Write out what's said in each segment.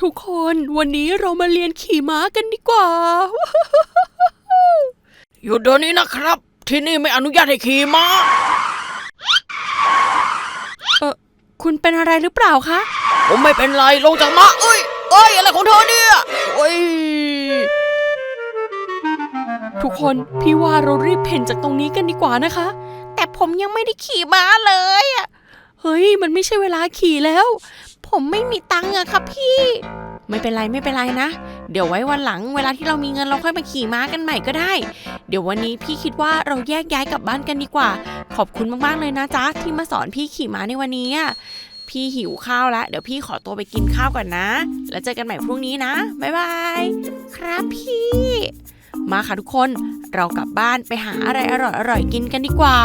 ทุกคนวันนี้เรามาเรียนขี่ม้ากันดีกว่าหยุดเดี๋ยวนี้นะครับ ที่นี่ไม่อนุญาตให้ขี่ม้าคุณเป็นอะไรหรือเปล่าคะ ผมไม่เป็นไรลงจากม้าเอ้ยเอ้ยอะไรของเธอเนี่ยเอ้ยทุกคนพี่ว่าเรารีบเพ่นจากตรงนี้กันดีกว่านะคะ แต่ผมยังไม่ได้ขี่ม้าเลยอะเฮ้ย มันไม่ใช่เวลาขี่แล้ว ผมไม่มีตังค์อะครับพี่ ไม่เป็นไรไม่เป็นไรนะ เดี๋ยวไว้วันหลัง เวลาที่เรามีเงินเราค่อยมาขี่ม้ากันใหม่ก็ได้ เดี๋ยววันนี้พี่คิดว่าเราแยกย้ายกลับบ้านกันดีกว่า ขอบคุณมากๆเลยนะจ๊ะที่มาสอนพี่ขี่ม้าในวันนี้อะพี่หิวข้าวแล้วเดี๋ยวพี่ขอตัวไปกินข้าวก่อนนะ แล้วเจอกันใหม่พรุ่งนี้นะบ๊ายบายครับพี่ มาค่ะทุกคนเรากลับบ้านไปหาอะไรอร่อยๆกินกันดีกว่า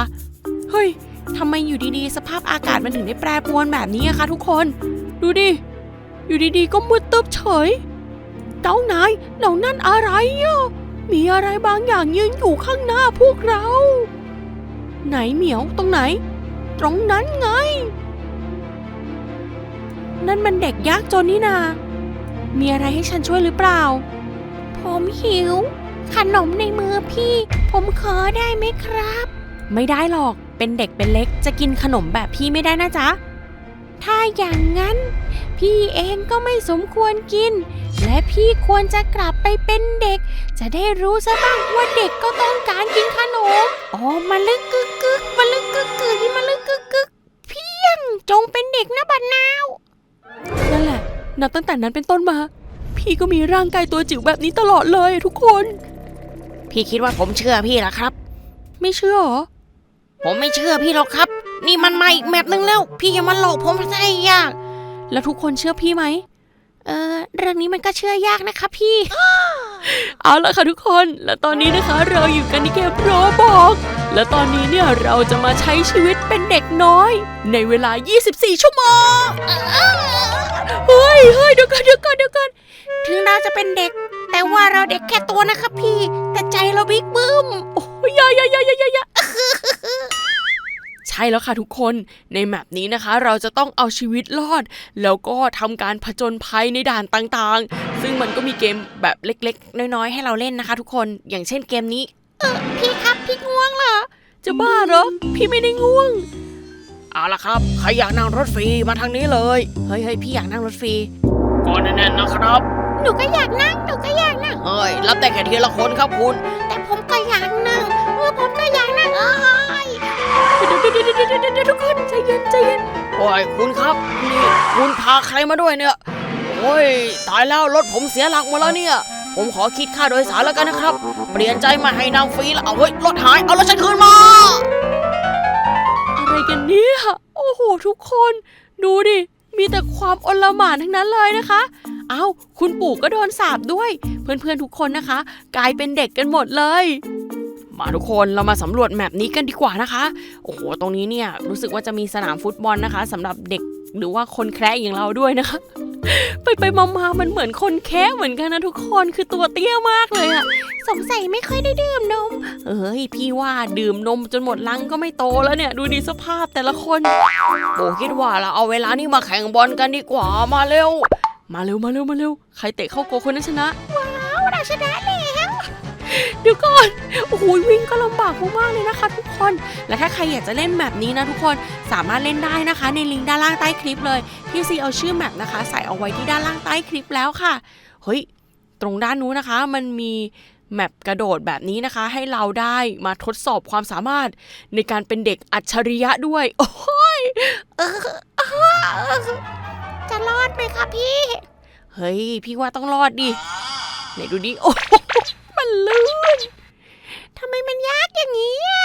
เฮ้ยทำไมอยู่ดีๆ สภาพอากาศมันถึงได้แปรปรวนแบบนี้อะคะทุกคน ดูดิ อยู่ดีๆ ก็มืดตึ๊บเฉย เจ้านายเหล่านั่นอะไรอะมีอะไรบางอย่างยืนอยู่ข้างหน้าพวกเรา ไหนเหมียวตรงไหน ตรงนั้นไง นั่นมันเด็กยากจนนี่นา มีอะไรให้ฉันช่วยหรือเปล่า ผมหิว ขนมในมือพี่ ผมขอได้ไหมครับ ไม่ได้หรอก เป็นเด็กเป็นเล็กจะกินขนมแบบพี่ไม่ได้นะจ๊ะ ถ้าอย่างนั้น พี่เองก็ไม่สมควรกิน และพี่ควรจะกลับไปเป็นเด็ก จะได้รู้ซะบ้างว่าเด็กก็ต้องการกินขนมอ๋อมาลึกกึกกึกมาลึกกึกกึกมาลึกกึกกึกเพียงจงเป็นเด็กนะบัดนาวนั่นแหละ นับตั้งแต่นั้นเป็นต้นมา พี่ก็มีร่างกายตัวจิ๋วแบบนี้ตลอดเลยทุกคน พี่คิดว่าผมเชื่อพี่เหรอครับ ไม่เชื่อเหรอผมไม่เชื่อพี่หรอกครับ นี่มันมาอีกแมปหนึ่งแล้ว พี่อย่ามาหลอกผมซะยาก แล้วทุกคนเชื่อพี่ไหม เออเรื่องนี้มันก็เชื่อยากนะคะพี่ เอาละค่ะทุกคน และตอนนี้นะคะเราอยู่กันในเกมโรบอก และตอนนี้เนี่ยเราจะมาใช้ชีวิตเป็นเด็กน้อย ในเวลา 24 ชั่วโมง เฮ้ยเฮ้ยเดี๋ยวก่อนเดี๋ยวก่อนเดี๋ยวก่อนถึงเราจะเป็นเด็ก แต่ว่าเราเด็กแค่ตัวนะครับพี่ แต่ใจเราบิ๊กบึ้ม โอ้ยอยาอยาอยาอยาอยาอยา ใช่แล้วค่ะทุกคนในแมปนี้นะคะ เราจะต้องเอาชีวิตรอด แล้วก็ทำการผจญภัยในด่านต่างๆ ซึ่งมันก็มีเกมแบบเล็กๆ น้อยๆ ให้เราเล่นนะคะ ทุกคนอย่างเช่นเกมนี้พี่ครับพี่ง่วงเหรอจะบ้าเหรอ พี่ไม่ได้ง่วงเอาละครับใครอยากนั่งรถฟรีมาทางนี้เลยเฮ้ยเฮ้ยพี่อยากนั่งรถฟรีก่อนแน่นๆนะครับ หนูก็อยากนั่งหนูก็อยากนั่งเฮ้ยรับแต่แค่ทีละคนครับคุณ แต่ผมก็อยากนั่งเออผมก็อยากนั่งเอ้ย เดี๋ยวเดี๋ยวเดี๋ยวเดี๋ยวเดี๋ยวเดี๋ยวทุกคนใจเย็นใจเย็นโอ้ยคุณครับนี่คุณพาใครมาด้วยเนี่ยโอ้ยตายแล้วรถผมเสียหลักหมดแล้วเนี่ย ผมขอคิดค่าโดยสารแล้วกันนะครับ เปลี่ยนใจมาให้นั่งฟรีแล้วเอาเฮ้ยรถหายเอารถฉันคืนมา อะไรกันเนี่ยโอ้โหทุกคน ดูดิมีแต่ความอลหม่านทั้งนั้นเลยนะคะเอ้าคุณปู่ก็โดนสาบด้วย เพื่อนๆทุกคนนะคะ กลายเป็นเด็กกันหมดเลย มาทุกคนเรามาสำรวจแมปนี้กันดีกว่านะคะ โอ้โห ตรงนี้เนี่ยรู้สึกว่าจะมีสนามฟุตบอลนะคะสำหรับเด็กหรือว่าคนแคร์อย่างเราด้วยนะคะ ไปไปๆมาๆมันเหมือนคนแคะเหมือนกันนะทุกคนคือตัวเตี้ยมากเลยอะสงสัยไม่ค่อยได้ดื่มนม เอ้ยพี่ว่าดื่มนมจนหมดลังก็ไม่โตแล้วเนี่ย ดูดีสภาพแต่ละคนโอ้คิดว่าเราเอาเวลานี้มาแข่งบอลกันดีกว่ามาเร็ว มาเร็วมาเร็วมาเร็วใครเตะเข้าโกคนนั้นชนะ ว้าวเราชนะแล้ว เดี๋ยวก่อนโอ้โหวิ่งก็ลำบากมากๆเลยนะคะ ทุกคน และถ้าใครอยากจะเล่นแมปนี้นะทุกคนสามารถเล่นได้นะคะ ในลิงก์ด้านล่างใต้คลิปเลยพี่ซีเอาชื่อแมปนะคะ ใส่เอาไว้ที่ด้านล่างใต้คลิปแล้วค่ะเฮ้ยตรงด้านนู้นนะคะ มันมีแมปกระโดดแบบนี้นะคะ ให้เราได้มาทดสอบความสามารถในการเป็นเด็กอัจฉริยะด้วย โอ้ยจะรอดไหมคะพี่ เฮ้ย พี่ว่าต้องรอดดิไหนดูดิโอ้ ลื่นทำไมมันยากอย่างนี้อะ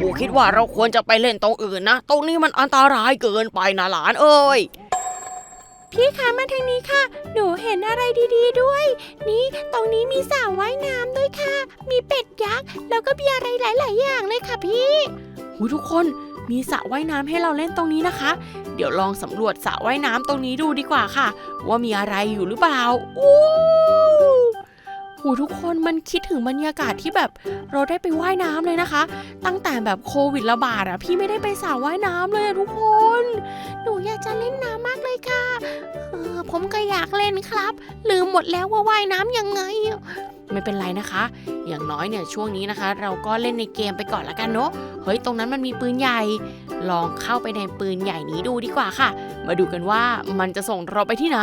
ปู่คิดว่าเราควรจะไปเล่นตรงอื่นนะ ตรงนี้มันอันตรายเกินไปนะหลานเอ้ย พี่คะมาทางนี้ค่ะ หนูเห็นอะไรดีๆด้วย นี่ตรงนี้มีสระว่ายน้ำด้วยค่ะ มีเป็ดยักษ์ แล้วก็มีอะไรหลาย ๆ อย่างเลยค่ะพี่หูทุกคนมีสระว่ายน้ำให้เราเล่นตรงนี้นะคะ เดี๋ยวลองสำรวจสระว่ายน้ำตรงนี้ดูดีกว่าค่ะ ว่ามีอะไรอยู่หรือเปล่าอู้ หูทุกคนมันคิดถึงบรรยากาศที่แบบเราได้ไปว่ายน้ำเลยนะคะ ตั้งแต่แบบโควิดระบาดอะพี่ไม่ได้ไปสระว่ายน้ำเลยอะทุกคน หนูอยากจะเล่นน้ำมากเลยค่ะเออผมก็อยากเล่นครับ ลืมหมดแล้วว่าว่ายน้ำยังไงไม่เป็นไรนะคะ อย่างน้อยเนี่ยช่วงนี้นะคะ เราก็เล่นในเกมไปก่อนละกันเนาะ เฮ้ยตรงนั้นมันมีปืนใหญ่ ลองเข้าไปในปืนใหญ่นี้ดูดีกว่าค่ะ มาดูกันว่ามันจะส่งเราไปที่ไหน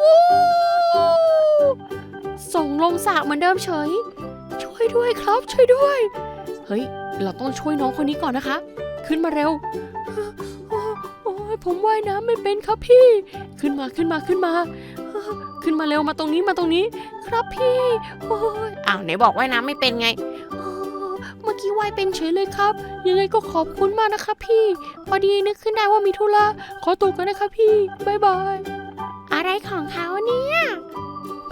วู้ งลงสระเหมือนเดิมเฉย ช่วยด้วยครับช่วยด้วย เฮ้ย เราต้องช่วยน้องคนนี้ก่อนนะคะ ขึ้นมาเร็วโอ้โอ้ยผมว่ายน้ำไม่เป็นครับพี่ ขึ้นมาขึ้นมาขึ้นมา ขึ้นมาเร็วมาตรงนี้มาตรงนี้ ครับพี่โอ้ยอ้าวไหนบอกว่ายน้ำไม่เป็นไงอ๋อเมื่อกี้ว่ายเป็นเฉยเลยครับ ยังไงก็ขอบคุณมากนะครับพี่ พอดีนึกขึ้นได้ว่ามีธุระขอตัวกันนะครับพี่บายบายอะไรของเขาเนี่ย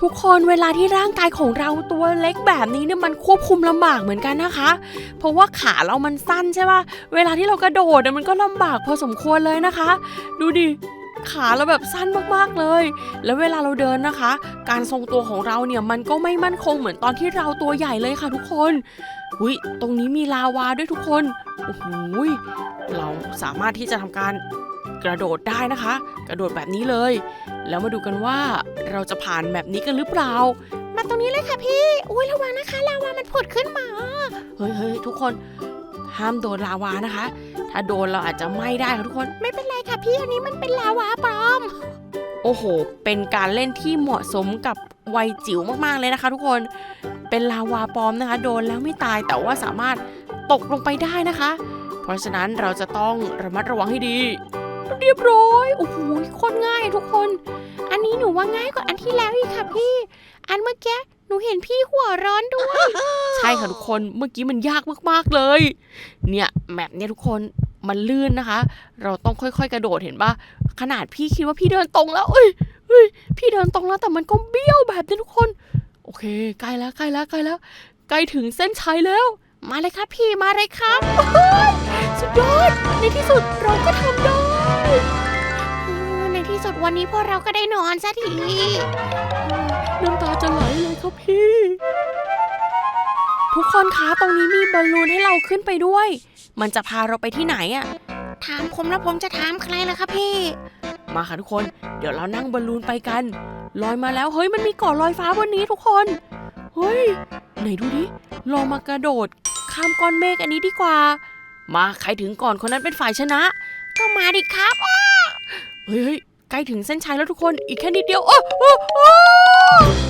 ทุกคนเวลาที่ร่างกายของเราตัวเล็กแบบนี้เนี่ยมันควบคุมลำบากเหมือนกันนะคะ เพราะว่าขาเรามันสั้นใช่ป่ะเวลาที่เรากระโดดเนี่ยมันก็ลำบากพอสมควรเลยนะคะ ดูดิขาเราแบบสั้นมากๆเลย แล้วเวลาเราเดินนะคะ การทรงตัวของเราเนี่ยมันก็ไม่มั่นคงเหมือนตอนที่เราตัวใหญ่เลยค่ะทุกคนอุยตรงนี้มีลาวาด้วยทุกคนโอ้โหเราสามารถที่จะทำการ กระโดดได้นะคะ กระโดดแบบนี้เลย แล้วมาดูกันว่าเราจะผ่านแบบนี้กันหรือเปล่า มาตรงนี้เลยค่ะพี่ อุ้ยระวังนะคะลาวามันผุดขึ้นมา เฮ้ยเฮ้ยทุกคนห้ามโดนลาวานะคะ ถ้าโดนเราอาจจะไหม้ได้ค่ะทุกคน ไม่เป็นไรค่ะพี่อันนี้มันเป็นลาวาปลอม โอ้โห เป็นการเล่นที่เหมาะสมกับวัยจิ๋วมากๆเลยนะคะ ทุกคน เป็นลาวาปลอมนะคะ โดนแล้วไม่ตายแต่ว่าสามารถตกลงไปได้นะคะ เพราะฉะนั้นเราจะต้องระมัดระวังให้ดี เรียบร้อย โอ้โหโคตรง่ายทุกคน อันนี้หนูว่าง่ายกว่าอันที่แล้วอีกค่ะพี่ อันเมื่อกี้หนูเห็นพี่หัวร้อนด้วย ใช่ค่ะทุกคน เมื่อกี้มันยากมากๆเลย เนี่ยแมปเนี่ยทุกคนมันลื่นนะคะ เราต้องค่อยๆ กระโดดเห็นปะขนาดพี่คิดว่าพี่เดินตรงแล้วเอ้ยเอ้ย พี่เดินตรงแล้วแต่มันก็เบี้ยวแบบนี้ทุกคน โอเคใกล้แล้วใกล้แล้วใกล้แล้วใกล้ถึงเส้นชัยแล้ว มาเลยครับพี่มาเลยครับสุดยอดในที่สุดเราก็ทำได้ ในที่สุดวันนี้พวกเราก็ได้นอนสักทีน้ำตาจะไหลเลยครับพี่ ทุกคนคะตรงนี้มีบอลลูนให้เราขึ้นไปด้วย มันจะพาเราไปที่ไหนอะถามผมแล้วผมจะถามใครล่ะครับพี่ มาค่ะทุกคน เดี๋ยวเรานั่งบอลลูนไปกัน ลอยมาแล้วเฮ้ยมันมีเกาะลอยฟ้าบนนี้ทุกคน เฮ้ยไหนดูดิลองมากระโดด ข้ามก้อนเมฆอันนี้ดีกว่า มาใครถึงก่อนคนนั้นเป็นฝ่ายชนะ ก็มาดิครับเฮ้ยเฮ้ยใกล้ถึงเส้นชัยแล้วทุกคนอีกแค่นิดเดียวอ้โอ้โอ้